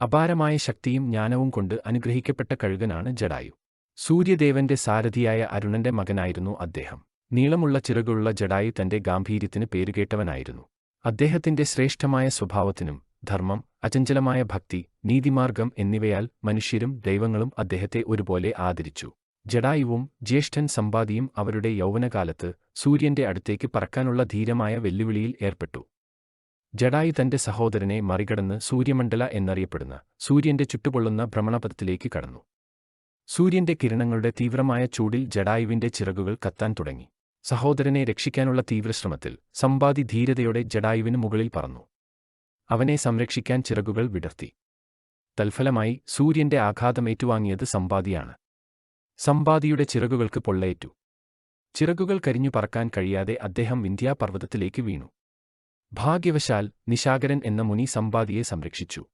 അപാരമായ ശക്തിയും ജ്ഞാനവും കൊണ്ട് അനുഗ്രഹിക്കപ്പെട്ട കഴുകനാണ് ജഡായു. സൂര്യദേവന്റെ സാരഥിയായ അരുണന്റെ മകനായിരുന്നു അദ്ദേഹം. നീളമുള്ള ചിറകുള്ള ജഡായു തന്റെ ഗാംഭീര്യത്തിന് പേരുകേട്ടവനായിരുന്നു അദ്ദേഹത്തിന്റെ ശ്രേഷ്ഠമായ സ്വഭാവത്തിനും ധർമ്മം അചഞ്ചലമായ ഭക്തി നീതിമാർഗം എന്നിവയാൽ മനുഷ്യരും ദൈവങ്ങളും അദ്ദേഹത്തെ ഒരുപോലെ ആദരിച്ചു. ജഡായുവും ജ്യേഷ്ഠൻ സമ്പാദിയും അവരുടെ യൗവനകാലത്ത് സൂര്യന്റെ അടുത്തേക്ക് പറക്കാനുള്ള ധീരമായ വെല്ലുവിളിയിൽ ഏർപ്പെട്ടു. ജഡായു തന്റെ സഹോദരനെ മറികടന്ന് സൂര്യമണ്ഡല എന്നറിയപ്പെടുന്ന സൂര്യന്റെ ചുട്ടുപൊള്ളുന്ന ഭ്രമണപഥത്തിലേക്ക് കടന്നു. സൂര്യന്റെ കിരണങ്ങളുടെ തീവ്രമായ ചൂടിൽ ജഡായുവിന്റെ ചിറകുകൾ കത്താൻ തുടങ്ങി. സഹോദരനെ രക്ഷിക്കാനുള്ള തീവ്രശ്രമത്തിൽ സമ്പാദി ധീരതയോടെ ജഡായുവിന് മുകളിൽ പറന്നു. അവനെ സംരക്ഷിക്കാൻ ചിറകുകൾ വിടർത്തി. തൽഫലമായി സൂര്യന്റെ ആഘാതം ഏറ്റുവാങ്ങിയത് സമ്പാദിയാണ്. സമ്പാദിയുടെ ചിറകുകൾക്ക് പൊള്ളയേറ്റു ചിറകുകൾ കരിഞ്ഞു പറക്കാൻ കഴിയാതെ അദ്ദേഹം വിന്ധ്യാപർവതത്തിലേക്ക് വീണു. ഭാഗ്യവശാൽ നിശാകരൻ എന്ന മുനി സമ്പാദിയെ സംരക്ഷിച്ചു.